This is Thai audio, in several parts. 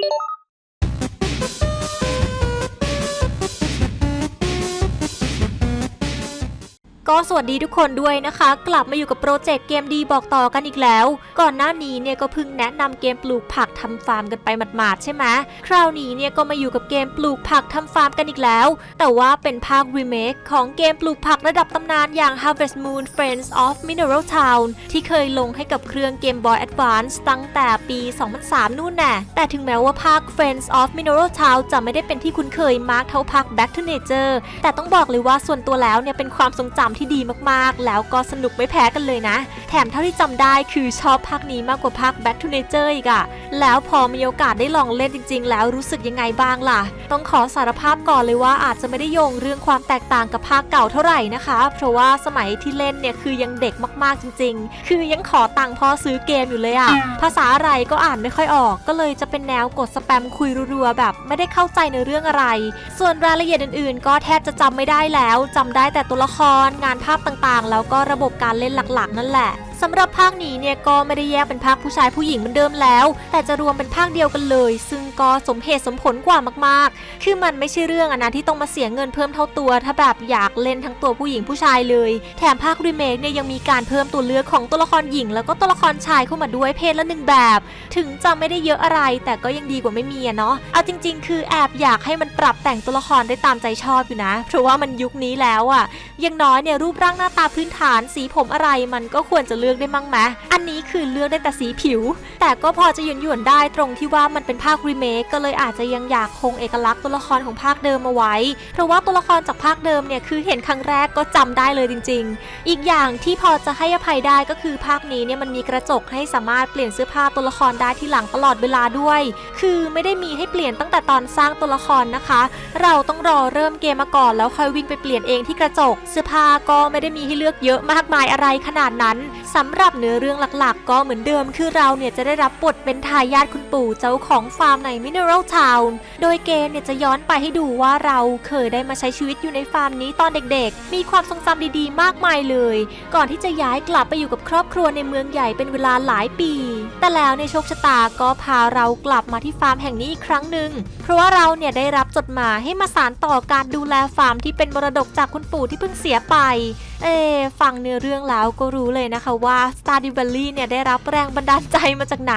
Thank you. ก็สวัสดีทุกคนด้วยนะคะ กลับมาอยู่กับโปรเจกต์เกมดีบอกต่อกันอีกแล้ว ก่อนหน้านี้เนี่ยก็เพิ่งแนะนำเกมปลูกผักทำฟาร์มกันไปหมาดๆใช่ไหมคราวนี้เนี่ยก็มาอยู่กับเกมปลูกผักทำฟาร์มกันอีกแล้ว แต่ว่าเป็นภาครีเมคของเกมปลูกผักระดับตำนานอย่าง Harvest Moon Friends of Mineral Town ที่เคยลงให้กับเครื่อง Game Boy Advance ตั้งแต่ปี 2003 นู่นแน่แต่ถึงแม้ว่าภาค Friends of Mineral Town จะไม่ได้เป็นที่คุ้นเคยมากเท่าภาค Back to Nature แต่ต้องบอกเลยว่าส่วนตัวแล้วเนี่ยเป็นความทรงจำที่ดีมากๆ แล้วก็สนุกไม่แพ้กันเลยนะ แถมเท่าที่จำได้คือชอบภาคนี้มากกว่าภาค Back to Nature อีกอะแล้วพอมีโอกาสได้ลองเล่นจริง ๆ แล้วรู้สึกยังไงบ้างล่ะ ต้องขอสารภาพก่อนเลยว่าอาจจะไม่ได้โยงเรื่องความแตกต่างกับภาคเก่าเท่าไหร่นะคะ เพราะว่าสมัยที่เล่นเนี่ยคือยังเด็กมากๆจริง ๆ คือยังขอตังค์พ่อซื้อเกมอยู่เลยอะภาษาอะไรก็อ่านไม่ค่อยออก ก็เลยจะเป็นแนวกดสแปมคุยรัวๆแบบไม่ได้เข้าใจในเรื่องอะไร ส่วนรายละเอียดอื่น ๆ ก็แทบจะจำไม่ได้แล้วจำได้แต่ตัวละครงานภาพต่างๆ แล้วก็ระบบการเล่นหลักๆ นั่นแหละ สำหรับภาคนี้เนี่ยก็ไม่ได้แยกเป็นภาคผู้ชายผู้หญิงเหมือนเดิมแล้ว แต่จะรวมเป็นภาคเดียวกันเลย ซึ่งก็สมเหตุสมผลกว่ามากๆ คือมันไม่ใช่เรื่องอะนะที่ต้องมาเสียเงินเพิ่มเท่าตัว ถ้าแบบอยากเล่นทั้งตัวผู้หญิงผู้ชายเลย แถมภาครีเมคเนี่ยยังมีการเพิ่มตัวเลือกของตัวละครหญิง แล้วก็ตัวละครชายเข้ามาด้วยเพศละหนึ่งแบบ ถึงจะไม่ได้เยอะอะไร แต่ก็ยังดีกว่าไม่มีอะเนาะเอาจริง ๆ คือแอบอยากให้มันปรับแต่งตัวละครได้ตามใจชอบอยู่นะ เพราะว่ามันยุคนี้แล้วอะยังน้อยเนี่ยรูปร่างหน้าตาพื้นฐานสีผมอะไรมันก็ควรจะเลือกได้มั่งไหมอันนี้คือเลือกได้แต่สีผิว แต่ก็พอจะหยวนหยวนได้ตรงที่ว่ามันเป็นภาครีเมคก็เลยอาจจะยังอยากคงเอกลักษณ์ตัวละครของภาคเดิมเอาไว้ เพราะว่าตัวละครจากภาคเดิมเนี่ยคือเห็นครั้งแรกก็จำได้เลยจริง ๆ อีกอย่างที่พอจะให้อภัยได้ก็คือภาคนี้เนี่ยมันมีกระจกให้สามารถเปลี่ยนเสื้อผ้าตัวละครได้ที่หลังตลอดเวลาด้วย คือไม่ได้มีให้เปลี่ยนตั้งแต่ตอนสร้างตัวละครนะคะ เราต้องรอเริ่มเกมมาก่อนแล้วค่อยวิ่งไปเปลี่ยนเองที่กระจก เสื้อผ้าก็ไม่ได้มีให้เลือกเยอะมากมายอะไรขนาดนั้น สำหรับเนื้อเรื่องหลักๆ ก็เหมือนเดิมคือเราเนี่ยจะได้รับบทเป็นทายาทคุณปู่เจ้าของฟาร์มใน Mineral Town โดยเกมเนี่ยจะย้อนไปให้ดูว่าเราเคยได้มาใช้ชีวิตอยู่ในฟาร์มนี้ตอนเด็กๆ มีความทรงจำดีๆ มากมายเลย ก่อนที่จะย้ายกลับไปอยู่กับครอบครัวในเมืองใหญ่เป็นเวลาหลายปี แต่แล้วในโชคชะตาก็พาเรากลับมาที่ฟาร์มแห่งนี้อีกครั้งหนึ่งเพราะว่าเราเนี่ยได้รับจดหมายให้มาสานต่อการดูแลฟาร์มที่เป็นมรดกจากคุณปู่ที่เพิ่งเสียไป เอฟังเนื้อเรื่องแล้วก็รู้เลยนะคะว่า Stardew Valley เนี่ยได้รับแรงบันดาลใจมาจากไหน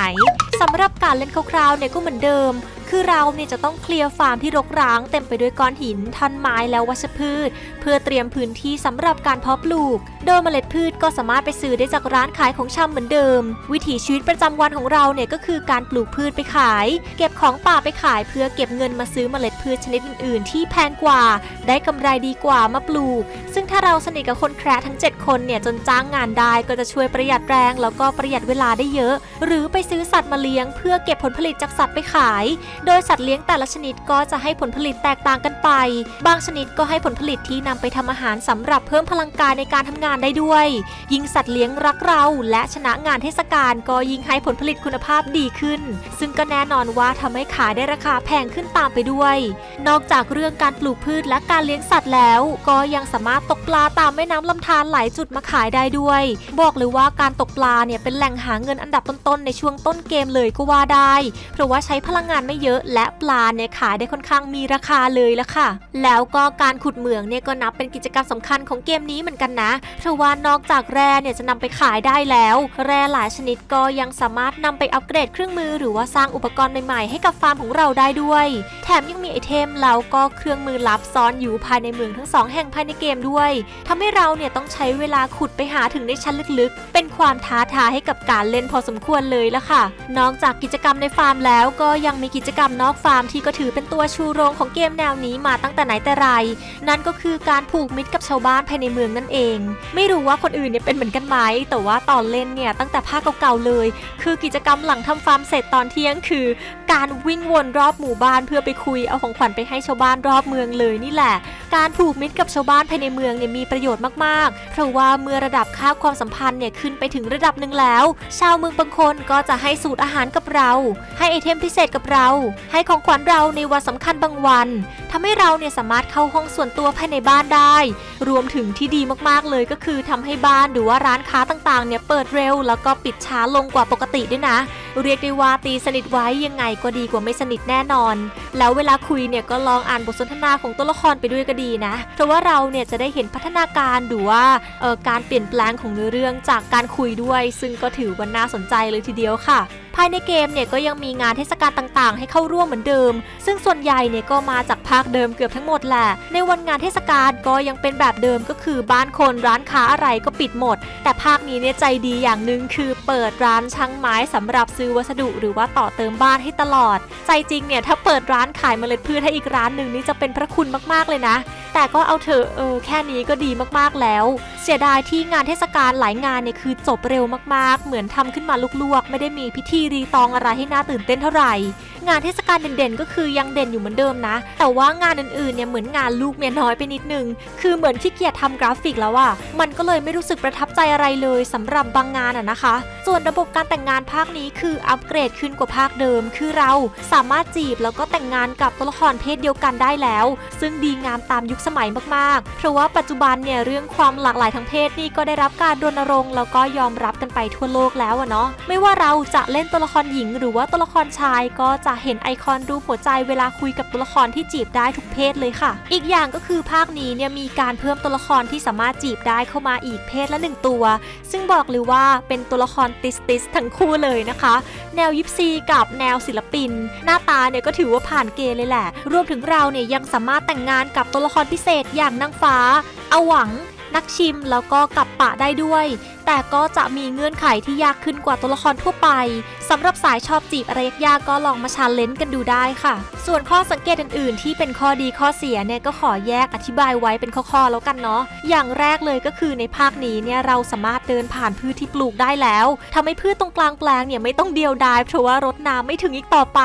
สำหรับการเล่นคร่าวๆเนี่ยก็เหมือนเดิมคือเราเนี่ยจะต้องเคลียร์ฟาร์มที่รกร้าง เต็มไปด้วยก้อนหินท่อนไม้แล้ววัชพืช เพื่อเตรียมพื้นที่สำหรับการเพาะปลูก โดยเมล็ดพืชก็สามารถไปซื้อได้จากร้านขายของชำเหมือนเดิม วิถีชีวิตประจำวันของเราเนี่ยก็คือการปลูกพืชไปขาย เก็บของป่าไปขาย เพื่อเก็บเงินมาซื้อเมล็ดพืชชนิดอื่น ๆ ที่แพงกว่า ได้กำไรดีกว่ามาปลูก ซึ่งถ้าเราสนิทกับคนแคระทั้ง 7 คนเนี่ยจนจ้างงานได้ก็จะช่วยประหยัดแรง แล้วก็ประหยัดเวลาได้เยอะ หรือไปซื้อสัตว์มาเลี้ยง เพื่อเก็บผลผลิตจากสัตว์ไปขายโดยสัตว์เลี้ยงแต่ละชนิดก็จะให้ผลผลิตแตกต่างกันไป บางชนิดก็ให้ผลผลิตที่นำไปทำอาหารสำหรับเพิ่มพลังกายในการทำงานได้ด้วย ยิ่งสัตว์เลี้ยงรักเราและชนะงานเทศกาลก็ยิ่งให้ผลผลิตคุณภาพดีขึ้น ซึ่งก็แน่นอนว่าทำให้ขายได้ราคาแพงขึ้นตามไปด้วย นอกจากเรื่องการปลูกพืชและการเลี้ยงสัตว์แล้ว ก็ยังสามารถตกปลาตามแม่น้ำลำธารหลายจุดมาขายได้ด้วย บอกเลยว่าการตกปลาเนี่ยเป็นแหล่งหาเงินอันดับต้นๆในช่วงต้นเกมเลยก็ว่าได้ เพราะว่าใช้พลังงานไม่เยอะและปลาเนี่ยขายได้ค่อนข้างมีราคาเลยละค่ะ แล้วก็การขุดเหมืองเนี่ยก็นับเป็นกิจกรรมสำคัญของเกมนี้เหมือนกันนะเพราะว่านอกจากแร่เนี่ยจะนำไปขายได้แล้ว แร่หลายชนิดก็ยังสามารถนำไปอัปเกรดเครื่องมือ หรือว่าสร้างอุปกรณ์ใหม่ๆให้กับฟาร์มของเราได้ด้วย แถมยังมีไอเทมแล้วก็เครื่องมือลับซ่อนอยู่ภายในเมืองทั้งสองแห่งภายในเกมด้วยทำให้เราเนี่ยต้องใช้เวลาขุดไปหาถึงในชั้นลึกๆ เป็นความท้าทายให้กับการเล่นพอสมควรเลยละค่ะ นอกจากกิจกรรมในฟาร์มแล้วก็ยังมีกิจกรรมนอกฟาร์มที่ก็ถือเป็นตัวชูโรงของเกมแนวนี้มาตั้งแต่ไหนแต่ไร นั่นก็คือการผูกมิตรกับชาวบ้านภายในเมืองนั่นเอง ไม่รู้ว่าคนอื่นเนี่ยเป็นเหมือนกันไหม แต่ว่าตอนเล่นเนี่ยตั้งแต่ภาคเก่าๆเลย คือกิจกรรมหลังทำฟาร์มเสร็จตอนเที่ยงคือ การวิ่งวนรอบหมู่บ้านเพื่อไปคุยเอาของขวัญไปให้ชาวบ้านรอบเมืองเลยนี่แหละ การผูกมิตรกับชาวบ้านภายในเมืองเนี่ยมีประโยชน์มากๆ เพราะว่าเมื่อระดับค่าความสัมพันธ์เนี่ยขึ้นไปถึงระดับหนึ่งแล้ว ชาวเมืองบางคนก็จะให้สูตรอาหารกับเรา ให้ไอเทมพิเศษกับเราให้ของขวัญเราในวันสำคัญบางวันทำให้เราเนี่ยสามารถเข้าห้องส่วนตัวภายในบ้านได้ รวมถึงที่ดีมากๆเลยก็คือทำให้บ้านหรือว่าร้านค้าต่างๆเนี่ยเปิดเร็ว แล้วก็ปิดช้าลงกว่าปกติด้วยนะ เรียกได้ว่าตีสนิทไว้ยังไงก็ดีกว่าไม่สนิทแน่นอน แล้วเวลาคุยเนี่ยก็ลองอ่านบทสนทนาของตัวละครไปด้วยก็ดีนะ เพราะว่าเราเนี่ยจะได้เห็นพัฒนาการหรือว่าเอ่อการเปลี่ยนแปลงของเนื้อเรื่องจากการคุยด้วย ซึ่งก็ถือว่าน่าสนใจเลยทีเดียวค่ะ ภายในเกมเนี่ยก็ยังมีงานเทศกาลต่างๆ ให้เข้าร่วมเหมือนเดิม ซึ่งส่วนใหญ่เนี่ยก็มาจากภาคเดิมเกือบทั้งหมดแหละ ในวันงานเทศกาลก็ยังเป็นแบบเดิมก็คือบ้านคนร้านค้าอะไรก็ปิดหมด แต่ภาคนี้เนี่ยใจดีอย่างหนึ่งคือเปิดร้านช่างไม้สำหรับซื้อวัสดุหรือว่าต่อเติมบ้านให้ตลอด ใจจริงเนี่ยถ้าเปิดร้านขายเมล็ดพืชให้อีกร้านหนึ่งนี่จะเป็นพระคุณมากๆเลยนะ แต่ก็เอาเถอะเออแค่นี้ก็ดีมากๆแล้ว เสียดายที่งานเทศกาลหลายงานเนี่ยคือจบเร็วมากๆ เหมือนทำขึ้นมาลวกๆ ไม่ได้มีพิธีรีตองอะไรให้น่าตื่นเต้นเท่าไหร่ งานเทศกาลเด่นๆ ก็คือยังเด่นอยู่เหมือนเดิมนะ แต่ว่างานอื่นๆเนี่ยเหมือนงานลูกเมียน้อยไปนิดนึง คือเหมือนขี้เกียจทำกราฟิกแล้วอะมันก็เลยไม่รู้สึกประทับใจอะไรเลยสำหรับบางงานอะนะคะ ส่วนระบบการแต่งงานภาคนี้คืออัปเกรดขึ้นกว่าภาคเดิม คือเราสามารถจีบแล้วก็แต่งงานกับตัวละครเพศเดียวกันได้แล้ว ซึ่งดีงามตามยุคสมัยมากๆ เพราะว่าปัจจุบันเนี่ยเรื่องความหลากหลายทางเพศนี่ก็ได้รับการรณรงค์แล้วก็ยอมรับกันไปทั่วโลกแล้วอะเนาะไม่ว่าเราจะเล่นตัวละครหญิง หรือว่าตัวละครชาย ก็จะเห็นไอคอนรูปหัวใจเวลาคุยกับตัวละครที่จีบได้ทุกเพศเลยค่ะ อีกอย่างก็คือภาคนี้เนี่ยมีการเพิ่มตัวละครที่สามารถจีบได้เข้ามาอีกเพศละหนึ่งตัว ซึ่งบอกเลยว่าเป็นตัวละครติสติสทั้งคู่เลยนะคะ แนวยิปซีกับแนวศิลปิน หน้าตาเนี่ยก็ถือว่าผ่านเกณฑ์เลยแหละ รวมถึงเราเนี่ยยังสามารถแต่งงานกับตัวละครพิเศษอย่างนางฟ้าเอาหวัง นักชิมแล้วก็กับปะได้ด้วยแต่ก็จะมีเงื่อนไขที่ยากขึ้นกว่าตัวละครทั่วไปสำหรับสายชอบจีบอะไรยากๆก็ลองมาชาเลนจ์กันดูได้ค่ะ ส่วนข้อสังเกตอื่น ๆ ที่เป็นข้อดีข้อเสียเนี่ยก็ขอแยกอธิบายไว้เป็นข้อๆแล้วกันเนาะอย่างแรกเลยก็คือในภาคนี้เนี่ยเราสามารถเดินผ่านพืชที่ปลูกได้แล้วทำให้พืชตรงกลางแปลงเนี่ยไม่ต้องเดียวดายเพราะว่ารดน้ำไม่ถึงอีกต่อไป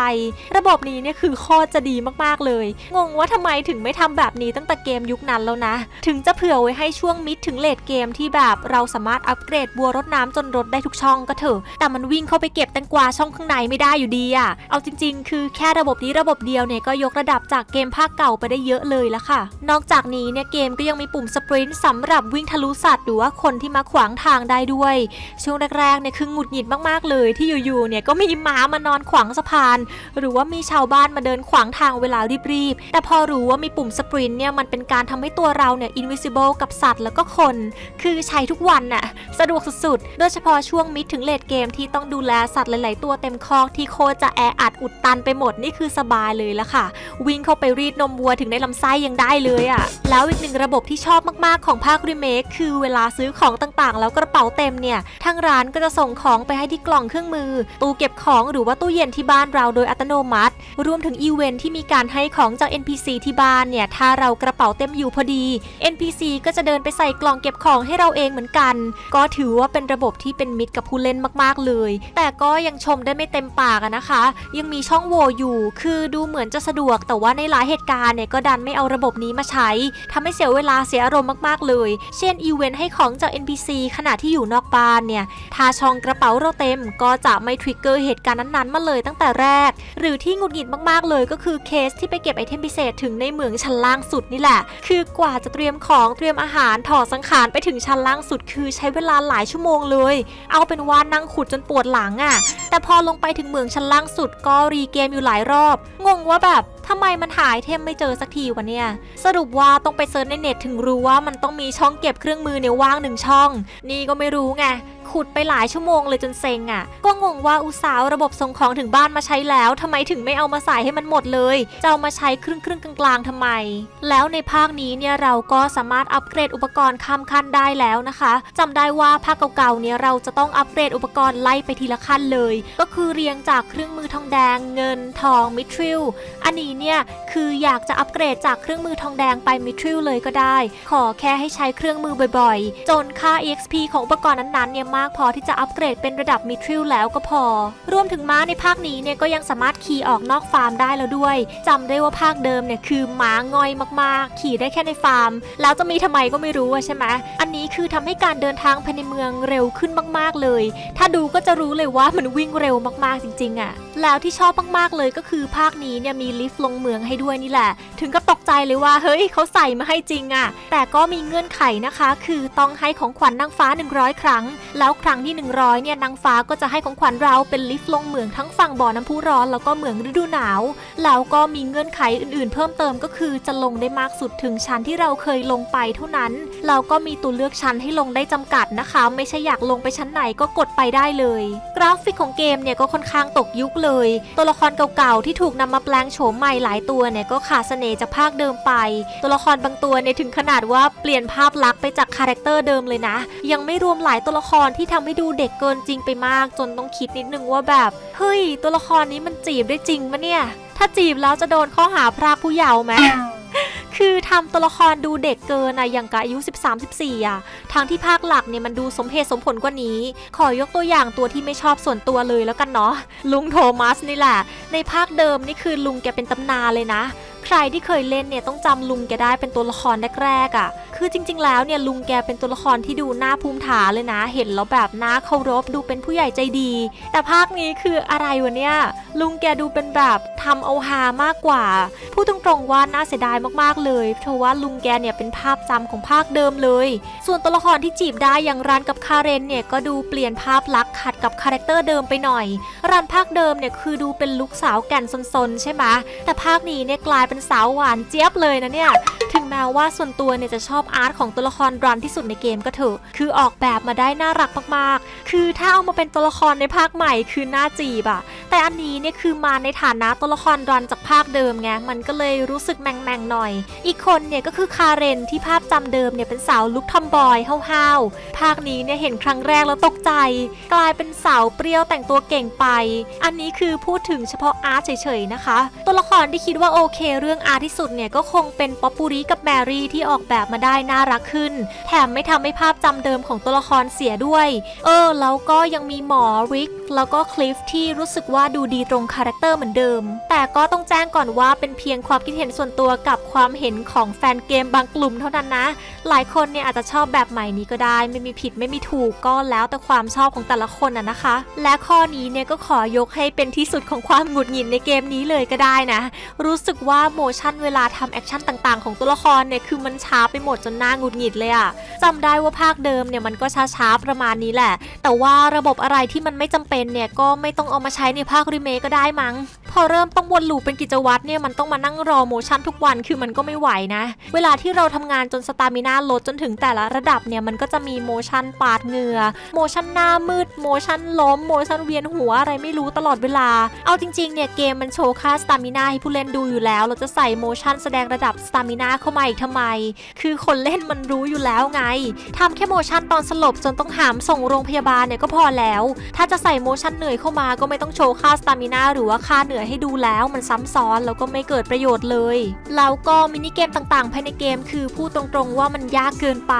ระบบนี้เนี่ยคือข้อจะดีมากๆเลย งงว่าทำไมถึงไม่ทำแบบนี้ตั้งแต่เกมยุคนั้นแล้วนะ ถึงจะเผื่อไว้ให้ช่วงมิดถึงเลดเกมที่แบบเราสามารถอัปเกรดบัวรดน้ำจนรดได้ทุกช่องก็เถอะแต่มันวิ่งเข้าไปเก็บแตงกวาช่องข้างในไม่ได้อยู่ดีอะเอาจริง ๆ คือแค่ระบบนี้ระบบเดียวเนี่ยก็ยกระดับจากเกมภาคเก่าไปได้เยอะเลยละค่ะ นอกจากนี้เนี่ยเกมก็ยังมีปุ่มสปรินต์สำหรับวิ่งทะลุสัตว์หรือว่าคนที่มาขวางทางได้ด้วย ช่วงแรกๆเนี่ยคือหงุดหงิดมากๆเลย ที่อยู่ๆเนี่ยก็มีม้ามานอนขวางสะพาน หรือว่ามีชาวบ้านมาเดินขวางทางเวลารีบๆแต่พอรู้ว่ามีปุ่มสปรินต์เนี่ยมันเป็นการทำให้ตัวเราเนี่ย invisible กับสัตว์แล้วก็คน คือใช้ทุกวันน่ะสะดวกสุดๆ โดยเฉพาะช่วงมิดถึงเลดเกมที่ต้องดูแลสัตว์หลาย ๆ ตัวเต็มคอกที่โคจะแออัดอุดตันไปหมดนี่คือสบายเลยละค่ะ วิ่งเข้าไปรีดนมวัวถึงในลำไส้ยังได้เลยอะ่ะ แล้วอีกหนึ่งระบบที่ชอบมากๆของภาครีเมคคือเวลาซื้อของต่างๆ แล้วกระเป๋าเต็มเนี่ยทางร้านก็จะส่งของไปให้ที่กล่องเครื่องมือ ตู้เก็บของหรือว่าตู้เย็นที่บ้านเราโดยอัตโนมัติ รวมถึงอีเวนท์ที่มีการให้ของจาก NPC ที่บ้านเนี่ยถ้าเรากระเป๋าเต็มอยู่พอดี NPC ก็จะเดินไปใส่กล่องเก็บของให้เราเองเหมือนกัน ก็ถือว่าเป็นระบบที่เป็นมิตรกับผู้เล่นมากๆเลย แต่ก็ยังชมได้ไม่เต็มปากนะคะ ยังมีช่องโหว่อยู่ คือดูเหมือนจะสะดวก แต่ว่าในหลายเหตุการณ์เนี่ยก็ดันไม่เอาระบบนี้มาใช้ทำให้เสียเวลาเสียอารมณ์มากๆเลย เช่นอีเวนต์ให้ของจาก NPC ขณะที่อยู่นอกบ้านเนี่ยถ้าช่องกระเป๋าเราเต็ม ก็จะไม่ทริกเกอร์เหตุการณ์นั้นๆมาเลยตั้งแต่แรก หรือที่หงุดหงิดมากๆเลยก็คือเคสที่ไปเก็บไอเทมพิเศษถึงในเหมืองชั้นล่างสุดนี่แหละ คือกว่าจะเตรียมของเตรียมอาหารถอดสังขารไปถึงชั้นล่างสุด คือใช้เวลาหลายชั่วโมงเลย เอาเป็นว่านั่งขุดจนปวดหลังอะ่ะ แต่พอลงไปถึงเหมืองชั้นล่างสุดก็รีเกมอยู่หลายรอบ งงว่าแบบทำไมมันหายเทมไม่เจอสักทีวะเนี่ย สรุปว่าต้องไปเซิร์ชในเน็ตถึงรู้ว่ามันต้องมีช่องเก็บเครื่องมือเนี่ยว่างหนึ่งช่อง นี่ก็ไม่รู้ไง ขุดไปหลายชั่วโมงเลยจนเซ็งอะ่ะ ก็งงว่าอุตสาห์เอาระบบส่งของถึงบ้านมาใช้แล้วทำไมถึงไม่เอามาใส่ให้มันหมดเลยจะเอามาใช้ครึ่งครึ่งกลางๆทำไม แล้วในภาคนี้เนี่ยเราก็สามารถอัปเกรดอุปกรณ์ข้ามขั้นได้แล้วนะคะจำได้ว่าภาคเก่าๆเนี่ยเราจะต้องอัปเกรดอุปกรณ์ไล่ไปทีละขั้นเลย ก็คือเรียงจากเครื่องมือทองแดงเงินทองมิทริลอันนี้เนี่ยคืออยากจะอัปเกรดจากเครื่องมือทองแดงไปมิทริลเลยก็ได้ ขอแค่ให้ใช้เครื่องมือบ่อยๆ จนค่า exp ของอุปกรณ์นั้นๆเนี่ยมากพอที่จะอัปเกรดเป็นระดับมิทริลแล้วก็พอ รวมถึงม้าในภาคนี้เนี่ยก็ยังสามารถขี่ออกนอกฟาร์มได้แล้วด้วยจำได้ว่าภาคเดิมเนี่ยคือม้าง่อยมากๆ ขี่ได้แค่ในฟาร์ม แล้วจะมีทำไมก็ไม่รู้อะใช่ไหมอันนี้คือทำให้การเดินทางภายในเมืองเร็วขึ้นมาก ๆเลย ถ้าดูก็จะรู้เลยว่ามันวิ่งเร็วมากๆจริงๆอะแล้วที่ชอบมากๆเลยก็คือภาคนี้เนี่ยมีลิฟต์ลงเมืองให้ด้วยนี่แหละ ถึงกับตกใจเลยว่าเฮ้ยเขาใส่มาให้จริงอะแต่ก็มีเงื่อนไขนะคะ คือต้องให้ของขวัญนางฟ้า 100 ครั้ง แล้วแล้วครั้งที่ 100 เนี่ยนางฟ้าก็จะให้ของขวัญเราเป็นลิฟต์ลงเหมืองทั้งฝั่งบ่อน้ำพุร้อนแล้วก็เหมืองฤดูหนาว แล้วก็มีเงื่อนไขอื่นๆ เพิ่มเติมก็คือจะลงได้มากสุดถึงชั้นที่เราเคยลงไปเท่านั้น แล้วก็มีตัวเลือกชั้นให้ลงได้จำกัดนะคะ ไม่ใช่อยากลงไปชั้นไหนก็กดไปได้เลย กราฟิกของเกมเนี่ยก็ค่อนข้างตกยุคเลย ตัวละครเก่าๆที่ถูกนำมาแปลงโฉมใหม่หลายตัวเนี่ยก็ขาดเสน่ห์จากภาคเดิมไป ตัวละครบางตัวเนี่ยถึงขนาดว่าเปลี่ยนภาพลักษณ์ไปจากคาแรคเตอร์เดิมเลยนะ ยังไม่รวมหลายตัวละครที่ทำให้ดูเด็กเกินจริงไปมาก จนต้องคิดนิดนึงว่าแบบเฮ้ยตัวละครนี้มันจีบได้จริงปะเนี่ย ถ้าจีบแล้วจะโดนข้อหาพรากผู้เยาว์ไหมคือทำตัวละครดูเด็กเกินอะอย่างกับอายุ 13-14อะทางที่ภาคหลักเนี่ยมันดูสมเหตุสมผลกว่านี้ ขอยกตัวอย่างตัวที่ไม่ชอบส่วนตัวเลยแล้วกันเนาะลุงโทมัสนี่แหละ ในภาคเดิมนี่คือลุงแกเป็นตำนานเลยนะ ใครที่เคยเล่นเนี่ยต้องจำลุงแกได้เป็นตัวละครแรกๆอะ่ะ คือจริง ๆ แล้วเนี่ยลุงแกเป็นตัวละครที่ดูหน่าภูมิฐานเลยนะ เห็นแล้วแบบน่าเคารพดูเป็นผู้ใหญ่ใจดี แต่ภาคนี้คืออะไรวะเนี่ยลุงแกดูเป็นแบบทำเอาฮามากกว่า พูดตรงๆว่าน่าเสียดายมากๆเลย เพราะว่าลุงแกเนี่ยเป็นภาพจำของภาคเดิมเลย ส่วนตัวละครที่จีบได้อย่างรันกับคาเรนเนี่ยก็ดูเปลี่ยนภาพลักษณ์ขัดกับคาแรคเตอร์เดิมไปหน่อย รันภาคเดิมเนี่ยคือดูเป็นลุกสาวแก่นซนๆ ใช่ไหมแต่ภาคนี้เนี่ยกลายเป็นสาวหวานเจี๊ยบเลยนะเนี่ย ถึง แม้ว่าส่วนตัวเนี่ยจะชอบอาร์ตของตัวละครรันที่สุดในเกมก็เถอะ คือออกแบบมาได้น่ารักมากๆ คือถ้าเอามาเป็นตัวละครในภาคใหม่คือหน่าจีบอะแต่อันนี้เนี่ยคือมาในฐานะตัวละครรันจากภาคเดิมไง มันก็เลยรู้สึกแมงๆหน่อย อีกคนเนี่ยก็คือคาเรนที่ภาพจำเดิมเนี่ยเป็นสาวลุคทอมบอยห้าวๆ ภาคนี้เนี่ยเห็นครั้งแรกแล้วตกใจ กลายเป็นสาวเปรี้ยวแต่งตัวเก่งไป อันนี้คือพูดถึงเฉพาะอาร์ตเฉยๆนะคะ ตัวละครที่คิดว่าโอเค เรื่องอาร์ตที่สุดเนี่ยก็คงเป็นป๊อปปูริกับแมรี่ที่ออกแบบมาได้น่ารักขึ้น แถมไม่ทำให้ภาพจำเดิมของตัวละครเสียด้วย เออ แล้วก็ยังมีหมอริกแล้วก็คลิฟที่รู้สึกว่าดูดีตรงคาแรคเตอร์เหมือนเดิม แต่ก็ต้องแจ้งก่อนว่าเป็นเพียงความคิดเห็นส่วนตัวกับความเห็นของแฟนเกมบางกลุ่มเท่านั้นนะ หลายคนเนี่ยอาจจะชอบแบบใหม่นี้ก็ได้ ไม่มีผิดไม่มีถูกก็แล้วแต่ความชอบของแต่ละคนอะนะคะ และข้อนี้เนี่ยก็ขอยกให้เป็นที่สุดของความหงุดหงิดในเกมนี้เลยก็ได้นะ รู้สึกว่าโมชั่นเวลาทำแอคชั่นต่างๆ ของตัวละครเนี่ยคือมันช้าไปหมดจนน่าหงุดหงิดเลยอะจำได้ว่าภาคเดิมเนี่ยมันก็ช้าๆประมาณนี้แหละ แต่ว่าระบบอะไรที่มันไม่จำเป็นเนี่ยก็ไม่ต้องเอามาใช้ในภาครีเมคก็ได้มั้ง พอเริ่มต้องวนลูปเป็นกิจวัตรเนี่ยมันต้องมานั่งรอโมชั่นทุกวันคือมันก็ไม่ไหวนะ เวลาที่เราทำงานจนสตามินาลดจนถึงแต่ละระดับเนี่ยมันก็จะมีโมชั่นปาดเหงื่อโมชั่นหน้ามืดโมชั่นล้มโมชั่นเวียนหัวอะไรไม่รู้ตลอดเวลา เอาจริงๆเนี่ยเกมมันโชว์ค่าสตามินาให้ผู้เล่นดูอยู่แล้ว เราจะใส่โมชั่นแสดงระดับสตามินาเข้ามาอีกทำไม คือคนเล่นมันรู้อยู่แล้วไงทำแค่โมชั่นตอนสลบจนต้องหามส่งโรงพยาบาลเนี่ยก็พอแล้ว ถ้าจะใส่โมชั่นเหนื่อยเข้ามาก็ไม่ต้องโชว์ค่าสตามินาหรือว่าค่าเหนื่อยให้ดูแล้วมันซ้ำซ้อนแล้วก็ไม่เกิดประโยชน์เลย แล้วก็มินิเกมต่างๆ ภายในเกมคือพูดตรงๆว่ามันยากเกินไป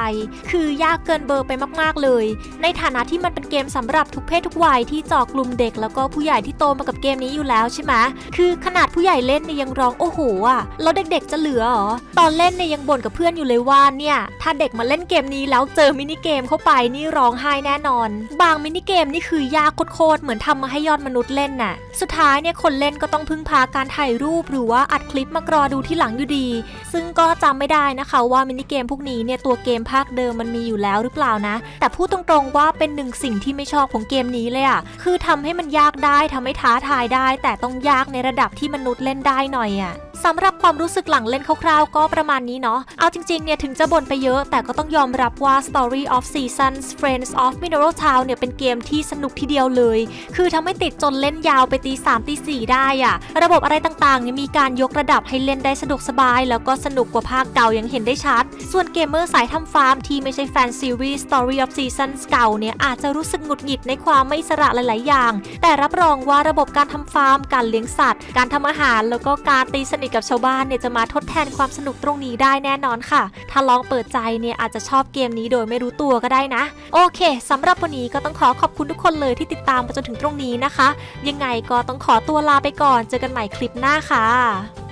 คือยากเกินเบอร์ไปมากๆเลย ในฐานะที่มันเป็นเกมสำหรับทุกเพศทุกวัยที่จาะกลุ่มเด็ก แล้วก็ผู้ใหญ่ที่โตมากับเกมนี้อยู่แล้วใช่ไหมคือขนาดผู้ใหญ่เล่นเนี่ยยังร้องโอ้โหอะแล้วเด็กๆจะเหลือหรอตอนเล่นเนี่ยยังบ่นกับเพื่อนอยู่เลยว่าเนี่ย ถ้าเด็กมาเล่นเกมนี้แล้วเจอมินิเกมเข้าไปนี่ร้องไห้แน่นอน บางมินิเกมนี่คือยากโคตรๆเหมือนทำมาให้ยอดมนุษย์เล่นน่ะ สุดท้ายเนี่ยคนเล่นก็ต้องพึ่งพาการถ่ายรูปหรือว่าอัดคลิปมากรอดูที่หลังอยู่ดี ซึ่งก็จำไม่ได้นะคะว่ามินิเกมพวกนี้เนี่ยตัวเกมภาคเดิมมันมีอยู่แล้วหรือเปล่านะ แต่พูดตรงๆว่าเป็นหนึ่งสิ่งที่ไม่ชอบของเกมนี้เลยอะคือทำให้มันยากได้ทำให้ท้าทายได้ แต่ต้องยากในระดับที่มนุษย์เล่นได้หน่อยอะ สำหรับความรู้สึกหลังเล่นคร่าวๆก็ประมาณนี้เนาะ เอาจริงๆ เนี่ยถึงจะบ่นไปเยอะ แต่ก็ต้องยอมรับว่า Story of Seasons Friends of Mineral Town เนี่ยเป็นเกมที่สนุกทีเดียวเลย คือทำให้ติดจนเล่นยาวไปตี3ตี4ได้อะระบบอะไรต่างๆเนี่ยมีการยกระดับให้เล่นได้สะดวกสบาย แล้วก็สนุกกว่าภาคเก่าอย่างเห็นได้ชัด ส่วนเกมเมอร์สายทำฟาร์มที่ไม่ใช่แฟนซีรีส์ Story of Seasons เก่าเนี่ยอาจจะรู้สึกหงุดหงิดในความไม่สระหลาย ๆ อย่าง แต่รับรองว่าระบบการทำฟาร์ม การเลี้ยงสัตว์ การทำอาหาร แล้วก็การตีสนิทกับชาวบ้านเนี่ยจะมาทดแทนความสนุกตรงนี้ได้แน่นอนค่ะ ถ้าลองเปิดใจเนี่ยอาจจะชอบเกมนี้โดยไม่รู้ตัวก็ได้นะ โอเคสำหรับวันนี้ก็ต้องขอขอบคุณทุกคนเลยที่ติดตามมาจนถึงตรงนี้นะคะ ยังไงก็ต้องขอตัวลาไปก่อน เจอกันใหม่คลิปหน้าค่ะ